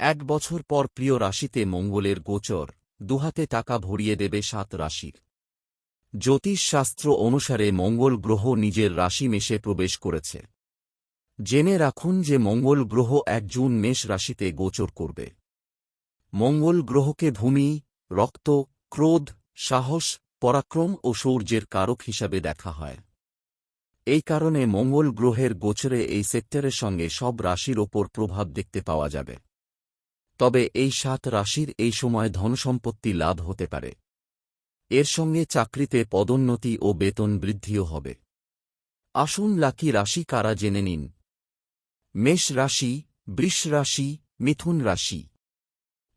এক বছর পর প্রিয় রাশিতে মঙ্গলের গোচর, দুহাতে টাকা ভরিয়ে দেবে সাত রাশির। জ্যোতিষশাস্ত্র অনুসারে মঙ্গল গ্রহ নিজের রাশি মেশে প্রবেশ করেছে। জেনে রাখুন যে মঙ্গল গ্রহ এক জুন মেষ রাশিতে গোচর করবে। মঙ্গল গ্রহকে ভূমি, রক্ত, ক্রোধ, সাহস, পরাক্রম ও শৌর্যের কারক হিসাবে দেখা হয়। এই কারণে মঙ্গল গ্রহের গোচরে এই সেক্টরের সঙ্গে সব রাশির ওপর প্রভাব দেখতে পাওয়া যাবে। তবে এই সাত রাশির এই সময় ধনসম্পত্তি লাভ হতে পারে। এর সঙ্গে চাকরিতে পদোন্নতি ও বেতন বৃদ্ধিও হবে। আসুন লাকি রাশি কারা জেনে নিন। মেষ রাশি, বৃষ রাশি, মিথুন রাশি।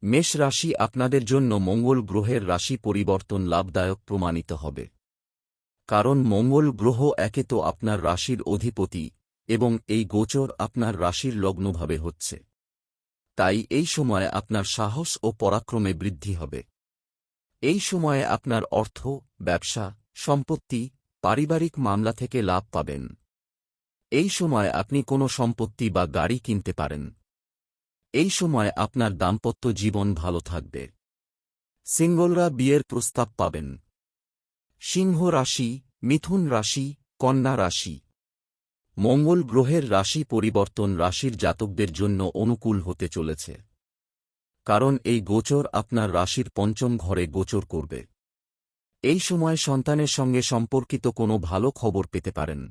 মেষ রাশি আপনাদের জন্য মঙ্গল গ্রহের রাশি পরিবর্তন লাভদায়ক প্রমাণিত হবে। কারণ মঙ্গল গ্রহ একে তো আপনার রাশির অধিপতি এবং এই গোচর আপনার রাশির লগ্নভাবে হচ্ছে। তাই এই সময় আপনার সাহস ও পরাক্রমে বৃদ্ধি হবে। এই সময়ে আপনার অর্থ, ব্যবসা, সম্পত্তি, পারিবারিক মামলা থেকে লাভ পাবেন। এই সময় আপনি কোনো সম্পত্তি বা গাড়ি কিনতে পারেন। এই সময় আপনার দাম্পত্য জীবন ভালো থাকবে। সিঙ্গলরা বিয়ের প্রস্তাব পাবেন। সিংহ রাশি, মিথুন রাশি, কন্যা রাশি। মঙ্গল গ্রহের রাশি পরিবর্তন রাশির জাতকদের জন্য অনুকূল হতে চলেছে। কারণ এই গোচর আপনার রাশির পঞ্চম ঘরে গোচর করবে। এই সময় সন্তানের সঙ্গে সম্পর্কিত কোনো ভালো খবর পেতে পারেন।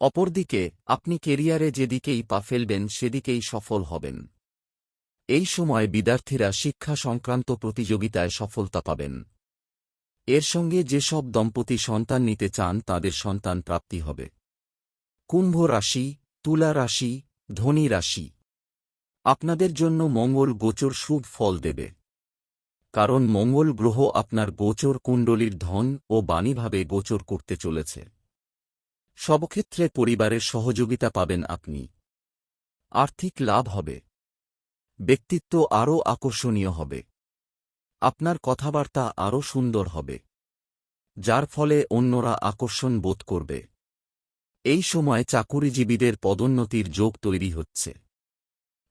অপরদিকে, আপনি কেরিয়ারে যেদিকেই পা ফেলবেন, সেদিকেই সফল হবেন। এই সময় বিদ্যার্থীরা শিক্ষা সংক্রান্ত প্রতিযোগিতায় সফলতা পাবেন। এর সঙ্গে যেসব দম্পতি সন্তান নিতে চান, তাদের সন্তান প্রাপ্তি হবে। কুম্ভ রাশি, তুলা রাশি, ধনী রাশি। আপনাদের জন্য মঙ্গল গোচর শুভ ফল দেবে। কারণ মঙ্গল গ্রহ আপনার গোচর কুণ্ডলীর ধন ও বাণীভাবে গোচর করতে চলেছে। সবক্ষেত্রে পরিবারের সহযোগিতা পাবেন আপনি। আর্থিক লাভ হবে। ব্যক্তিত্ব আরও আকর্ষণীয় হবে। আপনার কথাবার্তা আরও সুন্দর হবে। যার ফলে অন্যরা আকর্ষণ বোধ করবে। এই সময় চাকুরিজীবীদের পদোন্নতির যোগ তৈরি হচ্ছে।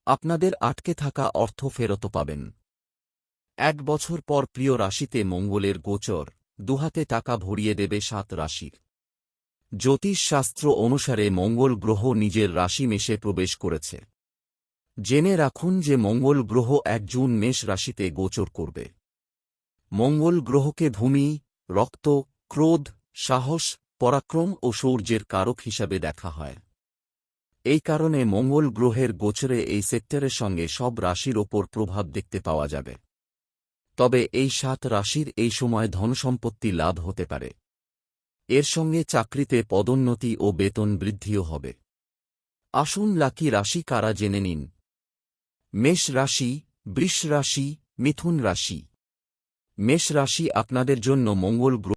আপনাদের আটকে থাকা অর্থ ফেরত পাবেন। এক বছর পর প্রিয় রাশিতে মঙ্গলের গোচর, দুহাতে টাকা ভরিয়ে দেবে সাত রাশির। জ্যোতিষশাস্ত্র অনুসারে মঙ্গল গ্রহ নিজের রাশি মেশে প্রবেশ করেছে। জেনে রাখুন যে মঙ্গল গ্রহ এক জুন মেষ রাশিতে গোচর করবে। মঙ্গল গ্রহকে ভূমি, রক্ত, ক্রোধ, সাহস পরাক্রম ও শৌর্যের কারক হিসাবে দেখা হয়। এই কারণে মঙ্গল গ্রহের গোচরে এই সেক্টরের সঙ্গে সব রাশির ওপর প্রভাব দেখতে পাওয়া যাবে। তবে এই সাত রাশির এই সময় ধনসম্পত্তি লাভ হতে পারে। এর সঙ্গে চাকরিতে পদোন্নতি ও বেতন বৃদ্ধিও হবে। আসুন লাকি রাশি কারা জেনে নিন। মেষ রাশি, বৃষ রাশি, মিথুন রাশি। মেষ রাশি আপনাদের জন্য মঙ্গল গ্রহ